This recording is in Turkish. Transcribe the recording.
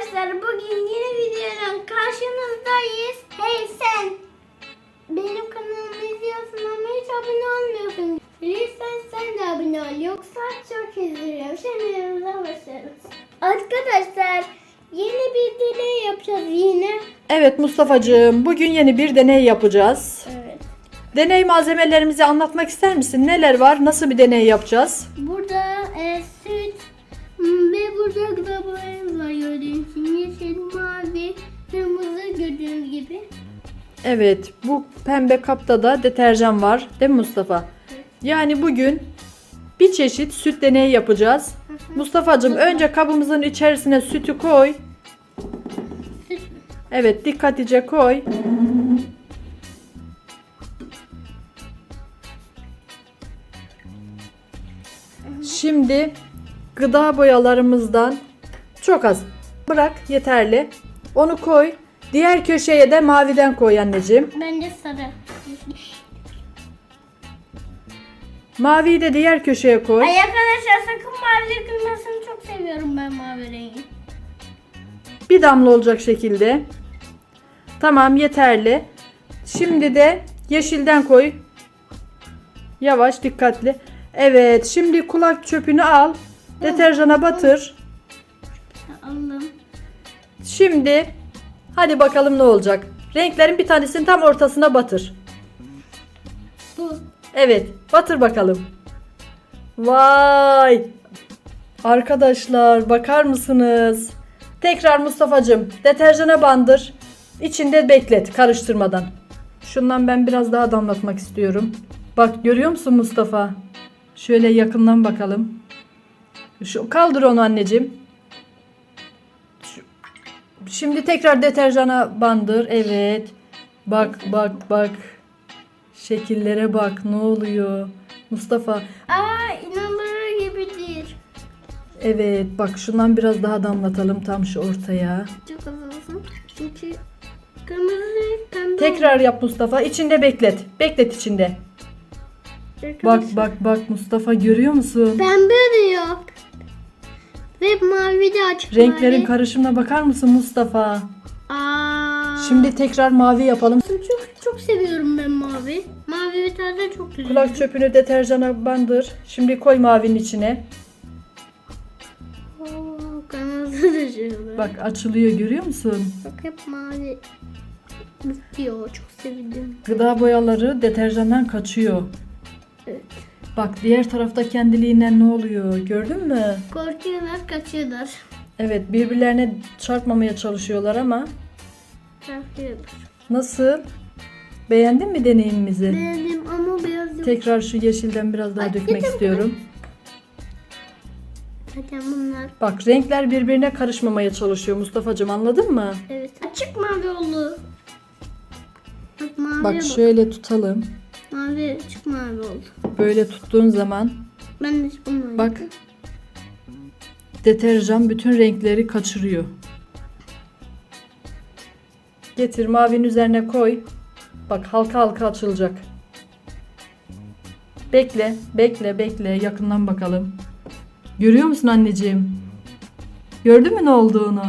arkadaşlar bugün yeni videonun karşınızdayız. Hey sen! Benim kanalımı izliyorsun ama hiç abone olmuyorsun. Lütfen sen de abone ol yoksa çok üzülürüm. Şimdi yanımıza başlarız. Arkadaşlar yeni bir deney yapacağız yine. Evet Mustafa'cığım bugün yeni bir deney yapacağız. Evet. Deney malzemelerimizi anlatmak ister misin? Neler var? Nasıl bir deney yapacağız? Burada e, süt ve burada gıda boyamız Evet bu pembe kapta da deterjan var değil mi Mustafa? Yani bugün bir çeşit süt deneyi yapacağız. Mustafa'cığım önce kabımızın içerisine sütü koy. Evet dikkatlice koy. Şimdi gıda boyalarımızdan çok az bırak yeterli. Onu koy. Diğer köşeye de maviden koy anneciğim. bence sarı. Maviyi de diğer köşeye koy. Ay arkadaşlar sakın mavi kırmızısını çok seviyorum ben mavi rengi. Bir damla olacak şekilde. Tamam yeterli. Şimdi de yeşilden koy. Yavaş dikkatli. Evet şimdi kulak çöpünü al. Deterjana batır. Aldım. Şimdi hadi bakalım ne olacak. Renklerin bir tanesini tam ortasına batır. Bu. Evet batır bakalım. Vay. Arkadaşlar bakar mısınız? Tekrar Mustafa'cığım deterjana bandır. İçinde beklet karıştırmadan. Şundan ben biraz daha damlatmak istiyorum. Bak görüyor musun Mustafa? Şöyle yakından bakalım. Şu kaldır onu anneciğim. Şimdi tekrar deterjana bandır. Evet. Bak bak bak. Şekillere bak ne oluyor? Mustafa Aa inanılır gibi değil. evet bak şundan biraz daha damlatalım tam şu ortaya. Çok az olsun. Çünkü kırmızı pembe Tekrar yap Mustafa. İçinde beklet. Beklet içinde. Bak bak bak Mustafa görüyor musun? Pembe diyor. Ve mavi de açık Renklerin mavi. karışımına bakar mısın Mustafa? Aa. Şimdi tekrar mavi yapalım. çok çok seviyorum ben mavi. Mavi bir tane çok güzel. Kulak çöpünü deterjana bandır. Şimdi koy mavinin içine. Oo. Bak açılıyor görüyor musun? Bak hep mavi bitiyor. Çok sevdim. Gıda boyaları deterjandan kaçıyor. Evet. Bak diğer tarafta kendiliğinden ne oluyor gördün mü? Korkuyorlar, kaçıyorlar. Evet birbirlerine çarpmamaya çalışıyorlar ama Korkuyorlar. nasıl? Beğendin mi deneyimimizi? Beğendim ama beyaz yok. Tekrar şu yeşilden biraz daha Ay, dökmek dedim. istiyorum. Zaten bunlar. Bak renkler birbirine karışmamaya çalışıyor Mustafa'cığım anladın mı? Evet. Açık mavi oldu. Bak mavi bak. şöyle tutalım. Mavi açık mavi oldu. Böyle tuttuğun zaman Ben de hiç bulmadım. bak deterjan bütün renkleri kaçırıyor. Getir mavinin üzerine koy. Bak halka halka açılacak. Bekle, bekle, bekle. Yakından bakalım. Görüyor musun anneciğim? Gördün mü ne olduğunu?